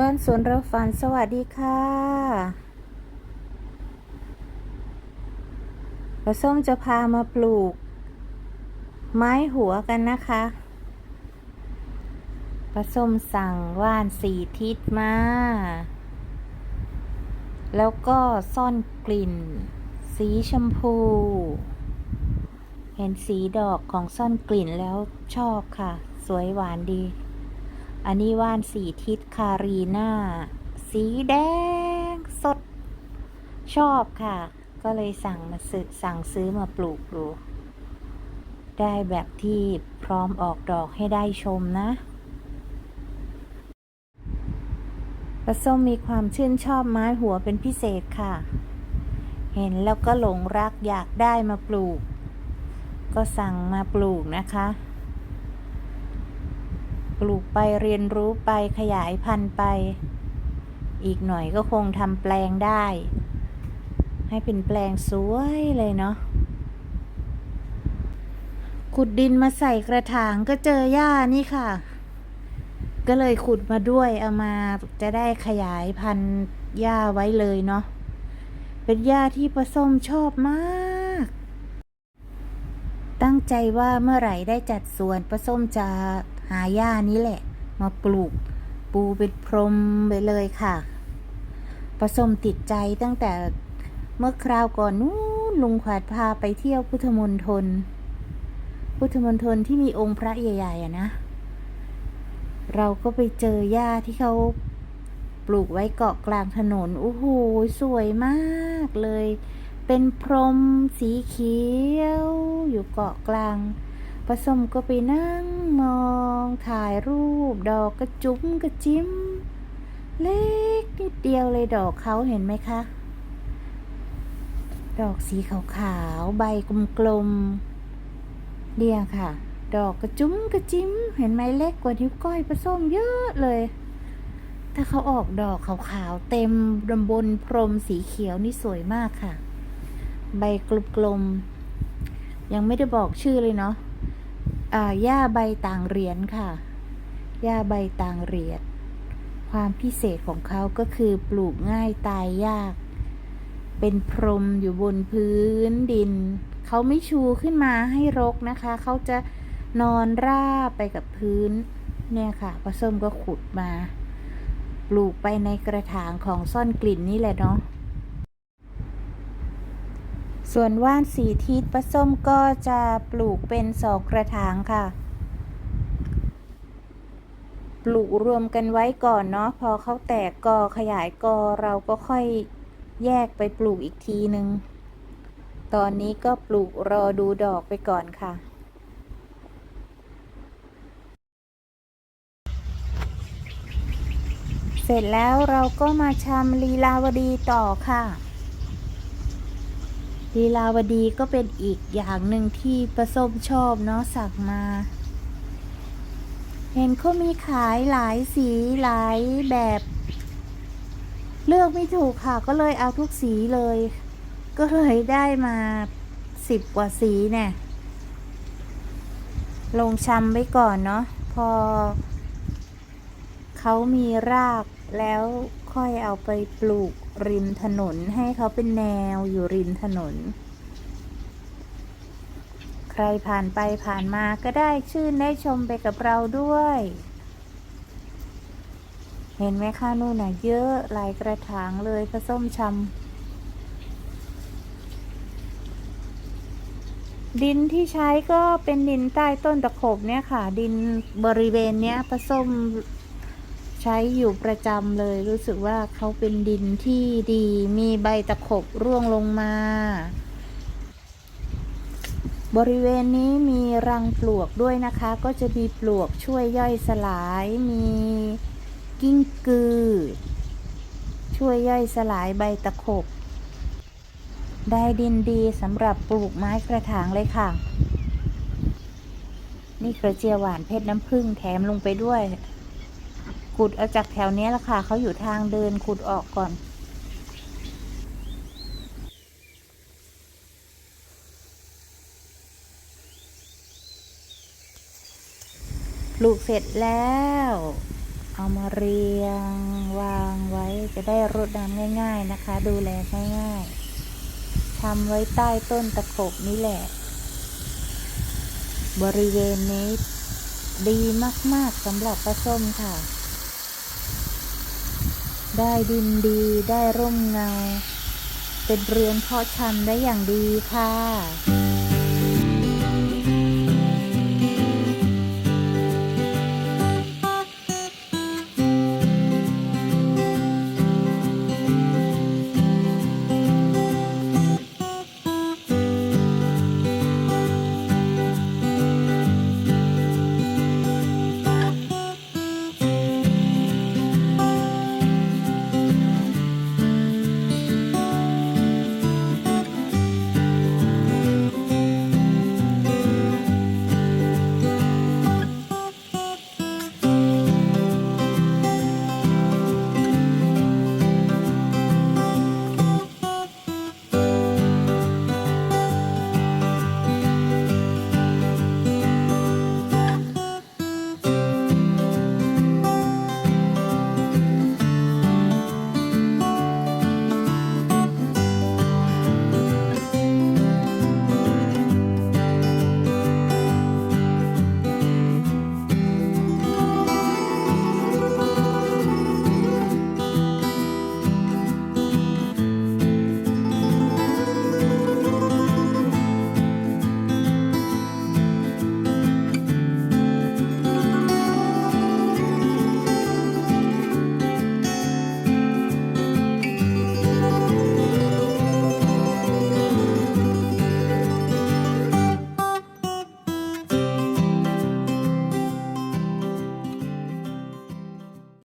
บ้านสวนเราฝันสวัสดีค่ะปลาส้มจะพามาปลูก ไม้หัวกันนะคะปลาส้มสั่งว่านสีทิศมา แล้วก็ซ่อนกลิ่น สีชมพู เห็นสีดอกของซ่อนกลิ่นแล้วชอบค่ะ สวยหวานดี อันนี้ว่านสีทิศคารีนาสีแดงสด ชอบค่ะ ก็เลยสั่งมาซื้อสั่งซื้อมาปลูกดู ได้แบบที่พร้อมออกดอกให้ได้ชมนะปลาส้มมีความชื่นชอบไม้หัวเป็นพิเศษค่ะ เห็นแล้วก็หลงรักอยากได้มาปลูก ก็สั่งมาปลูกนะคะ ลูกไปเรียนรู้ไปขยายพันธุ์ไป อีกหน่อยก็คงทำแปลงได้ ให้เป็นแปลงสวยเลยเนาะขุดดินมาใส่กระถางก็เจอหญ้านี่ค่ะ ก็เลยขุดมาด้วยเอามาจะได้ขยายพันธุ์หญ้าไว้เลยเนาะเป็นหญ้าที่ผสมชอบมาก ตั้งใจว่าเมื่อไหร่ได้จัดสวนผสมจะ หาหญ้านี้แหละ มาปลูกปูเป็นพรมไปเลยค่ะผสมติดใจตั้งแต่เมื่อคราวก่อนนู้นลุงขวัดพาไปเที่ยวพุทธมณฑลพุทธมณฑลที่มีองค์พระใหญ่ๆอะนะ เราก็ไปเจอหญ้าที่เขาปลูกไว้เกาะกลางถนนโอ้โหสวยมากเลย เป็นพรมสีเขียว อยู่เกาะกลาง ผสมก็ไปนั่งมองถ่ายรูป ดอกกระจุ้มกระจิ้ม เล็กนิดเดียวเลยดอกเขาเห็นไหมคะ ดอกสีขาวๆใบกลมๆเดียค่ะ ดอกกระจุ้มกระจิ้ม เห็นไหมเล็กกว่านิ้วก้อยผสมเยอะเลย ถ้าเขาออกดอกขาวๆเต็มดำบนพรมสีเขียวนี่สวยมากค่ะ ใบกลมๆยังไม่ได้บอกชื่อเลยเนาะ หญ้าใบต่างเหรียญค่ะ หญ้าใบต่างเหรียญ ความพิเศษของเขาก็คือปลูกง่ายตายยาก เป็นพรมอยู่บนพื้นดิน เขาไม่ชูขึ้นมาให้รกนะคะ เขาจะนอนราบไปกับพื้น เนี่ยค่ะปลาส้มก็ขุดมา ปลูกไปในกระถางของซ่อนกลิ่นนี่แหละเนาะ ส่วนว่านสีทิศปลาส้มก็จะปลูกเป็นสองกระถางค่ะ ปลูกรวมกันไว้ก่อนเนาะพอเขาแตกกอขยายกอเราก็ค่อยแยกไปปลูกอีกทีนึง ตอนนี้ก็ปลูกรอดูดอกไปก่อนค่ะเสร็จแล้วเราก็มาชำลีลาวดีต่อค่ะ ลีลาวดีก็เป็นอีกอย่างหนึ่งที่ประสมชอบเนาะสั่งมา เห็นเขามีขายหลายสีหลายแบบ เลือกไม่ถูกค่ะก็เลยเอาทุกสีเลย ก็เลยได้มาสิบกว่าสีเนี่ย ลงชำไว้ก่อนเนาะพอเขามีรากแล้วค่อยเอาไปปลูก ริมถนนให้เขาเป็นแนวอยู่ริมถนน ใครผ่านไปผ่านมาก็ได้ชื่นได้ชมไปกับเราด้วย เห็นไหมคะนู่นน่ะเยอะหลายกระถางเลยผสมชำดินที่ใช้ก็เป็นดินใต้ต้นตะขบเนี่ยค่ะ ดินบริเวณเนี้ยผสม ใช้อยู่ประจำเลย รู้สึกว่าเขาเป็นดินที่ดี มีใบตะขบร่วงลงมา บริเวณนี้มีรังปลวกด้วยนะคะ ก็จะมีปลวกช่วยย่อยสลาย มีกิ้งกือ ช่วยย่อยสลายใบตะขบ ได้ดินดีสำหรับปลูกไม้กระถางเลยค่ะ นี่กระเจียวหวานเพชรน้ำผึ้งแถมลงไปด้วย ขุดเอาจากแถวเนี้ยแหละค่ะเขาอยู่ทางเดินขุดออกก่อน ปลูกเสร็จแล้ว เอามาเรียง วางไว้จะได้รดน้ำง่าย ๆนะคะ ดูแลง่ายๆทำไว้ใต้ต้นตะขบนี่แหละ บริเวณนี้ดีมาก ๆสำหรับปลาส้มค่ะ ได้ดินดีได้ร่มเงา เป็นเรือนเพาะชำได้อย่างดีค่ะ